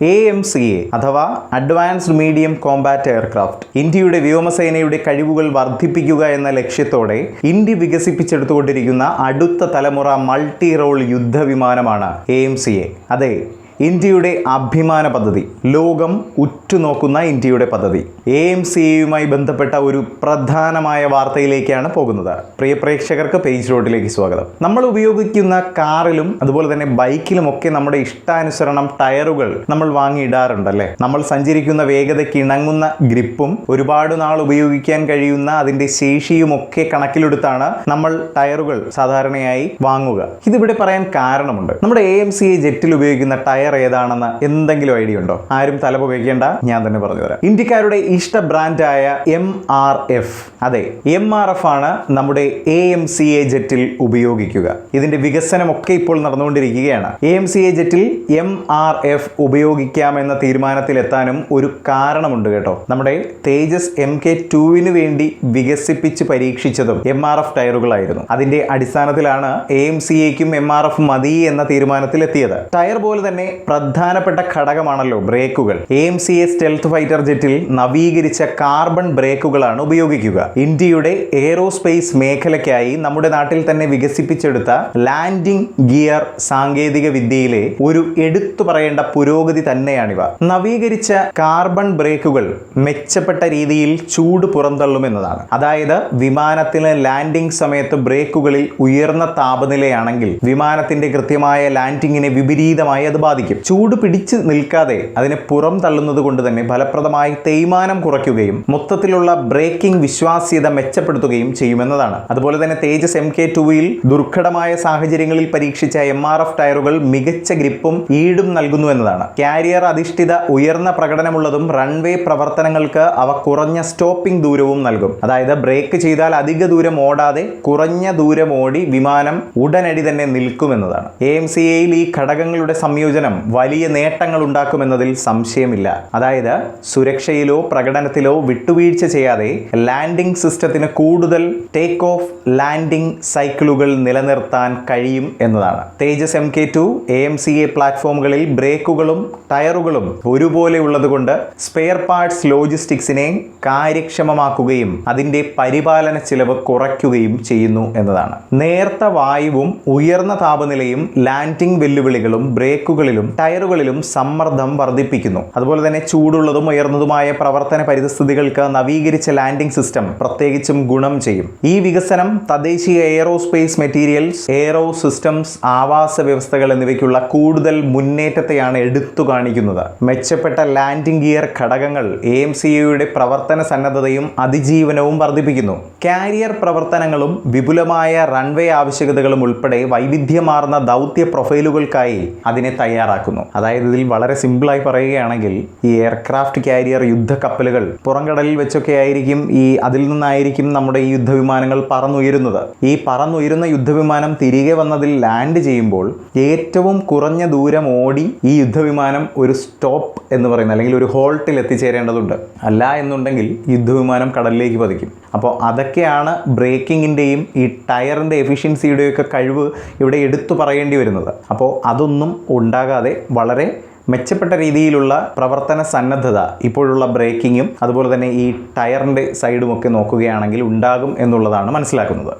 A M C A അഥവാ advanced medium combat aircraft ഇന്ത്യയുടെ വ്യോമസേനയുടെ കഴിവുകൾ വർദ്ധിപ്പിക്കുക എന്ന ലക്ഷ്യത്തോടെ ഇന്ത്യ വികസിപ്പിച്ചെടുത്തുകൊണ്ടിരിക്കുന്ന അടുത്ത തലമുറ മൾട്ടി റോൾ യുദ്ധവിമാനമാണ് എ എം സി എ അതെ ഇന്ത്യയുടെ അഭിമാന പദ്ധതി ലോകം ഉറ്റുനോക്കുന്ന ഇന്ത്യയുടെ പദ്ധതി. എ എം സി എയുമായി ബന്ധപ്പെട്ട ഒരു പ്രധാനമായ വാർത്തയിലേക്കാണ് പോകുന്നത്. പ്രിയ പ്രേക്ഷകർക്ക് പേജ് റോഡിലേക്ക് സ്വാഗതം. നമ്മൾ ഉപയോഗിക്കുന്ന കാറിലും അതുപോലെ തന്നെ ബൈക്കിലും ഒക്കെ നമ്മുടെ ഇഷ്ടാനുസരണം ടയറുകൾ നമ്മൾ വാങ്ങിയിടാറുണ്ടല്ലേ? നമ്മൾ സഞ്ചരിക്കുന്ന വേഗതയ്ക്ക് ഇണങ്ങുന്ന ഗ്രിപ്പും ഒരുപാട് നാൾ ഉപയോഗിക്കാൻ കഴിയുന്ന അതിന്റെ ശേഷിയും ഒക്കെ കണക്കിലെടുത്താണ് നമ്മൾ ടയറുകൾ സാധാരണയായി വാങ്ങുക. ഇതിവിടെ പറയാൻ കാരണമുണ്ട്. നമ്മുടെ എ എം സി എ ജെറ്റിൽ ഉപയോഗിക്കുന്ന ടയർ ഏതാണെന്ന് എന്തെങ്കിലും ഐഡിയ ഉണ്ടോ? ആരും തലപുകയ്ക്കേണ്ട ഞാൻ തന്നെ പറഞ്ഞു തരാം. ഇന്ത്യക്കാരുടെ ഇഷ്ട ബ്രാൻഡായ എം ആർ എഫ് അതെ എം ആർ എഫ് ആണ് നമ്മുടെ എ എം സി എ ജെറ്റിൽ ഉപയോഗിക്കുക. ഇതിന്റെ വികസനമൊക്കെ ഇപ്പോൾ നടന്നുകൊണ്ടിരിക്കുകയാണ്. എ എം സി എ ജെറ്റിൽ എം ആർ എഫ് ഉപയോഗിക്കാമെന്ന തീരുമാനത്തിലെത്താനും ഒരു കാരണമുണ്ട് കേട്ടോ. നമ്മുടെ തേജസ് എം കെ ടുവിന് വേണ്ടി വികസിപ്പിച്ച് പരീക്ഷിച്ചതും എം ആർ എഫ് ടയറുകളായിരുന്നു. അതിന്റെ അടിസ്ഥാനത്തിലാണ് എ എം സി എക്കും എം ആർ എഫ് മതി എന്ന തീരുമാനത്തിലെത്തിയത്. ടയർ പോലെ തന്നെ പ്രധാനപ്പെട്ട ഘടകമാണല്ലോ ബ്രേക്കുകൾ. A C A stealth fighter ജെറ്റിൽ നവീകരിച്ച കാർബൺ ബ്രേക്കുകളാണ് ഉപയോഗിക്കുക. ഇന്ത്യയുടെ എയറോസ്പേസ് മേഖലയ്ക്കായി നമ്മുടെ നാട്ടിൽ തന്നെ വികസിപ്പിച്ചെടുത്ത ലാൻഡിംഗ് ഗിയർ സാങ്കേതിക വിദ്യയിലെ ഒരു എടുത്തു പറയേണ്ട പുരോഗതി തന്നെയാണിവ. നവീകരിച്ച കാർബൺ ബ്രേക്കുകൾ മെച്ചപ്പെട്ട രീതിയിൽ ചൂട് പുറന്തള്ളുമെന്നതാണ്. അതായത് വിമാനത്തിന് ലാൻഡിംഗ് സമയത്ത് ബ്രേക്കുകളിൽ ഉയർന്ന താപനിലയാണെങ്കിൽ വിമാനത്തിന്റെ കൃത്യമായ ലാൻഡിങ്ങിനെ വിപരീതമായി അത് ബാധിക്കും. ചൂട് പിടിച്ച് നിൽക്കാതെ അതിനെ പുറം തള്ളുന്നത് കൊണ്ട് തന്നെ ഫലപ്രദമായി തേയ്മാനം കുറയ്ക്കുകയും മൊത്തത്തിലുള്ള ബ്രേക്കിംഗ് വിശ്വാസ്യത മെച്ചപ്പെടുത്തുകയും ചെയ്യുമെന്നതാണ്. അതുപോലെ തന്നെ തേജസ് എം കെ ടുവിൽ ദുർഘടമായ സാഹചര്യങ്ങളിൽ പരീക്ഷിച്ച എം ആർ എഫ് ടയറുകൾ മികച്ച ഗ്രിപ്പും ഈടും നൽകുന്നു എന്നതാണ്. കാരിയർ അധിഷ്ഠിത ഉയർന്ന പ്രകടനമുള്ളതും റൺവേ പ്രവർത്തനങ്ങൾക്ക് അവ കുറഞ്ഞ സ്റ്റോപ്പിംഗ് ദൂരവും നൽകും. അതായത് ബ്രേക്ക് ചെയ്താൽ അധിക ദൂരം ഓടാതെ കുറഞ്ഞ ദൂരം ഓടി വിമാനം ഉടനടി തന്നെ നിൽക്കുമെന്നതാണ്. എ എം സി എയിൽ ഈ ഘടകങ്ങളുടെ സംയോജനം വലിയ നേട്ടങ്ങൾ ഉണ്ടാക്കുമെന്നതിൽ സംശയമില്ല. അതായത് സുരക്ഷയിലോ പ്രകടനത്തിലോ വിട്ടുവീഴ്ച ചെയ്യാതെ ലാൻഡിംഗ് സിസ്റ്റത്തിന് കൂടുതൽ ടേക്ക് ഓഫ് ലാൻഡിംഗ് സൈക്കിളുകൾ നിലനിർത്താൻ കഴിയും എന്നതാണ്. Tejas M K two A M C A പ്ലാറ്റ്ഫോമുകളിൽ ബ്രേക്കുകളും ടയറുകളും ഒരുപോലെ ഉള്ളതുകൊണ്ട് സ്പെയർ പാർട്സ് ലോജിസ്റ്റിക്സിനെ കാര്യക്ഷമമാക്കുകയും അതിന്റെ പരിപാലന ചിലവ് കുറയ്ക്കുകയും ചെയ്യുന്നു എന്നതാണ്. നേർത്ത വായുവും ഉയർന്ന താപനിലയും ലാൻഡിംഗ് വെല്ലുവിളികളും ബ്രേക്കുകളിലും ടയറുകളിലും സമ്മർദ്ദം വർദ്ധിപ്പിക്കുന്നു. അതുപോലെ തന്നെ ചൂടുള്ളതും ഉയർന്നതുമായ പ്രവർത്തന പരിതസ്ഥിതികൾക്ക് നവീകരിച്ച ലാൻഡിംഗ് സിസ്റ്റം പ്രത്യേകിച്ചും ഗുണം ചെയ്യും. ഈ വികസനം തദ്ദേശീയ എയറോസ്പേസ് മെറ്റീരിയൽസ് എയറോ സിസ്റ്റംസ് ആവാസ വ്യവസ്ഥകൾ എന്നിവയ്ക്കുള്ള കൂടുതൽ മുന്നേറ്റത്തെയാണ് എടുത്തു കാണിക്കുന്നത്. മെച്ചപ്പെട്ട ലാൻഡിംഗ് ഗിയർ ഘടകങ്ങൾ എ എം സി യുടെ പ്രവർത്തന സന്നദ്ധതയും അതിജീവനവും വർദ്ധിപ്പിക്കുന്നു. കാരിയർ പ്രവർത്തനങ്ങളും വിപുലമായ റൺവേ ആവശ്യകതകളും ഉൾപ്പെടെ വൈവിധ്യമാർന്ന ദൗത്യ പ്രൊഫൈലുകൾക്കായി അതിനെ തയ്യാറാക്കുന്നു. അതായത് ഇതിൽ വളരെ സിമ്പിളായി പറയുകയാണെങ്കിൽ ഈ എയർക്രാഫ്റ്റ് കാരിയർ യുദ്ധക്കപ്പലുകൾ പുറംകടലിൽ വെച്ചൊക്കെ ആയിരിക്കും ഈ അതിൽ നിന്നായിരിക്കും നമ്മുടെ ഈ യുദ്ധവിമാനങ്ങൾ പറന്നുയരുന്നത്. ഈ പറന്നുയരുന്ന യുദ്ധവിമാനം തിരികെ വന്നതിൽ ലാൻഡ് ചെയ്യുമ്പോൾ ഏറ്റവും കുറഞ്ഞ ദൂരം ഓടി ഈ യുദ്ധവിമാനം ഒരു സ്റ്റോപ്പ് എന്ന് പറയുന്ന അല്ലെങ്കിൽ ഒരു ഹോൾട്ടിൽ എത്തിച്ചേരേണ്ടതുണ്ട്. അല്ല എന്നുണ്ടെങ്കിൽ യുദ്ധവിമാനം കടലിലേക്ക് പതിക്കും. അപ്പോൾ അതൊക്കെയാണ് ബ്രേക്കിങ്ങിന്റെയും ഈ ടയറിന്റെ എഫിഷ്യൻസിയുടെയൊക്കെ കഴിവ് ഇവിടെ എടുത്തു പറയേണ്ടി വരുന്നത്. അപ്പോൾ അതൊന്നും ഉണ്ടാകാതെ വളരെ മെച്ചപ്പെട്ട രീതിയിലുള്ള പ്രവർത്തന സന്നദ്ധത ഇപ്പോഴുള്ള ബ്രേക്കിങ്ങും അതുപോലെ തന്നെ ഈ ടയറിന്റെ സൈഡുമൊക്കെ നോക്കുകയാണെങ്കിൽ ഉണ്ടാകും എന്നുള്ളതാണ് മനസ്സിലാക്കുന്നത്.